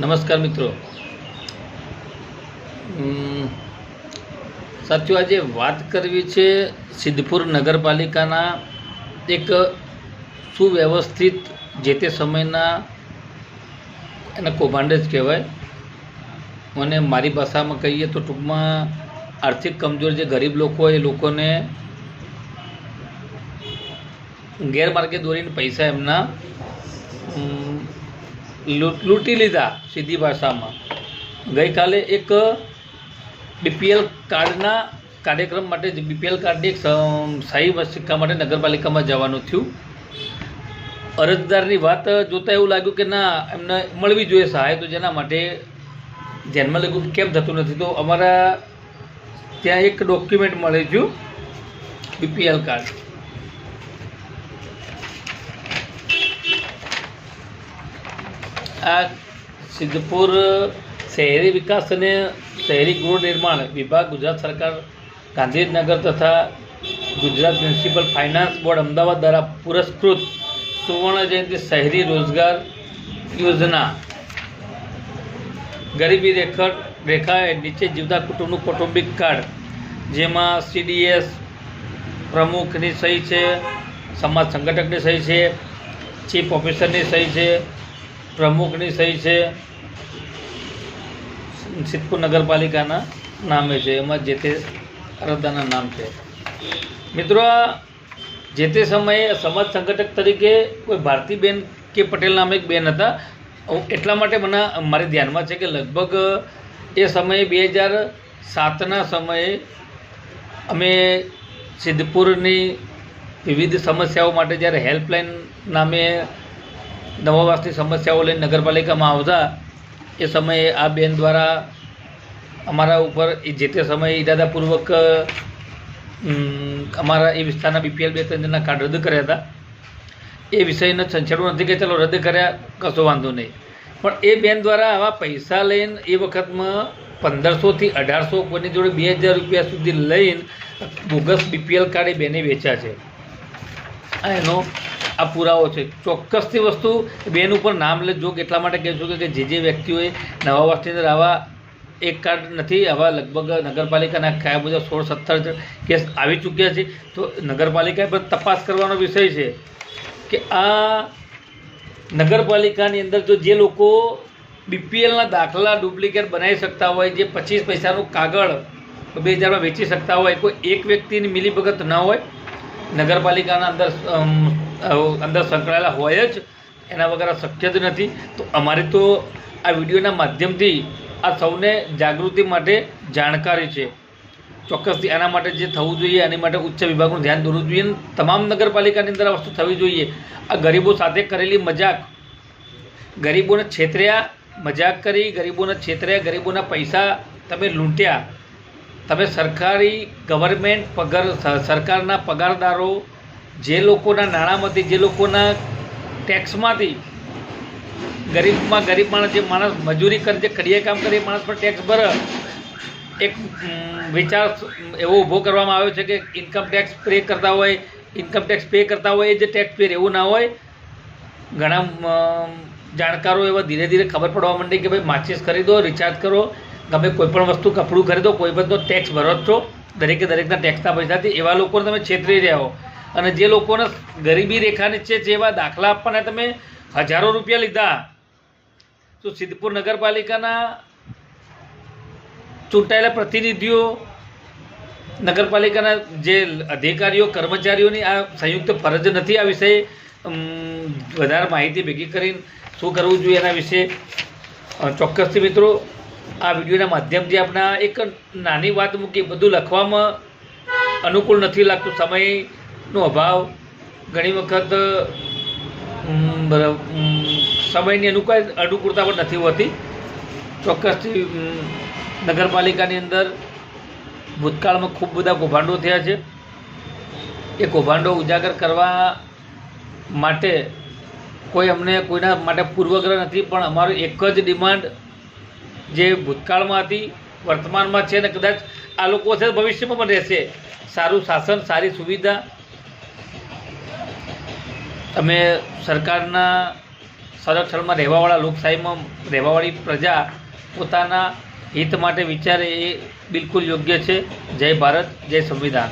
નમસ્કાર મિત્રો. સાથીઓ, આજે વાત કરવી છે સિદ્ધપુર નગરપાલિકાના એક સુવ્યવસ્થિત જે તે સમયના એને કૌભાંડ જ કહેવાય. મને મારી ભાષામાં કહીએ તો ટૂંકમાં આર્થિક કમજોર જે ગરીબ લોકો હોય એ લોકોને ગેરમાર્ગે દોરીને પૈસા એમના લૂંટ- લીધા સીધી ભાષામાં. ગઈકાલે એક બીપીએલ કાર્ડના કાર્યક્રમ માટે બીપીએલ કાર્ડની એક સહી સિક્કા માટે નગરપાલિકામાં જવાનું થયું. અરજદારની વાત જોતાં એવું લાગ્યું કે ના, એમને મળવી જોઈએ સહાય, તો જેના માટે ધ્યાનમાં લાગ્યું કે કેમ થતું નથી. તો અમારા ત્યાં એક ડોક્યુમેન્ટ મળે છે બીપીએલ કાર્ડ આ સિદ્ધપુર શહેરી વિકાસ અને શહેરી ગૃહ નિર્માણ વિભાગ ગુજરાત સરકાર, ગાંધીનગર તથા Gujarat municipal finance board Ahmedabad દ્વારા પુરસ્કૃત સુવર્ણ જયંતિ શહેરી રોજગાર યોજના. ગરીબી રેખા રેખા નીચે જીવતા કુટુંબનું કૌટુંબિક કાર્ડ, જેમાં સીડીએસ પ્રમુખની સહી છે, સમાજ સંગઠકની સહી છે, ચીફ ઓફિસરની સહી છે પ્રમુખની સહી છે. સિદ્ધપુર નગરપાલિકાના નામે છે. એમાં જે તે અરજદારના નામ છે. મિત્રો જે તે સમયે સમાજ સંગઠક તરીકે કોઈ ભારતીબેન કે પટેલ નામે એક બેન હતા. એટલા માટે મને મારે ધ્યાનમાં છે કે લગભગ એ સમયે બે હજાર સાતના સમયે અમે સિદ્ધપુરની વિવિધ સમસ્યાઓ માટે જ્યારે હેલ્પલાઇન નામે નવાવાસની સમસ્યાઓ લઈને નગરપાલિકામાં આવતા, એ સમયે આ બેન દ્વારા અમારા ઉપર એ જે તે સમયે ઈરાદાપૂર્વક અમારા એ વિસ્તારના બીપીએલ બે જણના કાર્ડ રદ કર્યા હતા. એ વિષયને સંચાલવું નથી કે ચાલો રદ કર્યા, કશો વાંધો નહીં. પણ એ બેન દ્વારા આવા પૈસા લઈને એ વખતમાં પંદરસોથી અઢારસો કોઈની જોડે બે હજાર રૂપિયા સુધી લઈને બોગસ બીપીએલ કાર્ડ એ બેને વેચ્યા છે. આ એનો આ પુરાવો છે. ચોક્કસથી વસ્તુ બેન ઉપર નામ લેજો. એટલા માટે કહું છું કે જે જે વ્યક્તિઓએ નવા વર્ષની અંદર આવા એક કાર્ડ નથી, આવા લગભગ નગરપાલિકાના કયા બધા સોળ સત્તર કેસ આવી ચૂક્યા છે. તો નગરપાલિકાએ પણ તપાસ કરવાનો વિષય છે કે આ નગરપાલિકાની અંદર જો જે લોકો બીપીએલના દાખલા ડુપ્લિકેટ બનાવી શકતા હોય, જે પચીસ પૈસાનું કાગળ બે હજારમાં વેચી શકતા હોય, કોઈ એક વ્યક્તિની મિલીભગત ન હોય નગરપાલિકાના અંદર અંદર સંકળાયેલા હોય જ, એના વગર શક્ય જ નથી. તો અમારે તો આ વિડીયોના માધ્યમથી આ સૌને જાગૃતિ માટે જાણકારી છે. ચોક્કસથી આના માટે જે થવું જોઈએ એની માટે ઉચ્ચ વિભાગનું ધ્યાન દોરવું જોઈએ તમામ નગરપાલિકાની અંદર આ વસ્તુ થવી જોઈએ. આ ગરીબો સાથે કરેલી મજાક, ગરીબોને છેતર્યા, મજાક કરી, ગરીબોને છેતર્યા, ગરીબોના પૈસા તમે લૂંટ્યા તમે સરકારી ગવર્મેન્ટ પગાર સરકારના પગારદારો, જે લોકોના નાણાંમાંથી, જે લોકોના ટેક્સમાંથી ગરીબમાં ગરીબ માણસ, જે માણસ મજૂરી કરે, જે કડિયા કામ કરે, એ માણસ પર ટેક્સ ભરે. એક વિચાર એવો ઊભો કરવામાં આવ્યો છે કે ઇન્કમ ટેક્સ પે કરતા હોય ઇન્કમ ટેક્સ પે કરતા હોય, એ જે ટેક્સ પે એવું ના હોય. ઘણા જાણકારો એવા ધીરે ધીરે ખબર પડવા માંડી કે ભાઈ માચીસ ખરીદો રિચાર્જ કરો. ગમે કોઈ પણ વસ્તુ કપડું ખરીદો, કોઈ પણ ટેક્સ ભરો છો. દરેકે દરેકના ટેક્સના પૈસાથી એવા લોકોને તમે છેતરી રહ્યા હો. અને જે લોકોને ગરીબી રેખા નીચે છે એવા દાખલા આપવાના તમે હજારો રૂપિયા લીધા, તો સિદ્ધપુર નગરપાલિકાના ચૂંટાયેલા પ્રતિનિધિઓ, નગરપાલિકાના જે અધિકારીઓ, કર્મચારીઓની આ સંયુક્ત ફરજ નથી આ વિષয়ে વધારે માહિતી ભેગી કરીને શું કરવું જોઈએ એના વિશે ચોક્કસથી મિત્રો આ વિડીયોના માધ્યમથી આપણા એક નાની વાત મૂકી, બધું લખવામાં અનુકૂળ નથી લાગતું. સમયનો અભાવ. ઘણી વખત સમયની અનુકૂળ, અનુકૂળતા પણ નથી હોતી. ચોક્કસથી નગરપાલિકાની અંદર ભૂતકાળમાં ખૂબ બધા કૌભાંડો થયા છે. એ કૌભાંડો ઉજાગર કરવા માટે કોઈ અમને કોઈના માટે પૂર્વગ્રહ નથી, પણ અમારું એક જ ડિમાન્ડ જે ભૂતકાળમાં હતી વર્તમાનમાં છે ને કદાચ આ લોકો છે ભવિષ્યમાં પણ રહેશે. સારું શાસન, સારી સુવિધા. અમે સરકારના સંરક્ષણમાં રહેવાવાળા લોકશાહીમાં રહેવાવાળી પ્રજા પોતાના હિત માટે વિચારે એ બિલકુલ યોગ્ય છે. જય ભારત, જય સંવિધાન.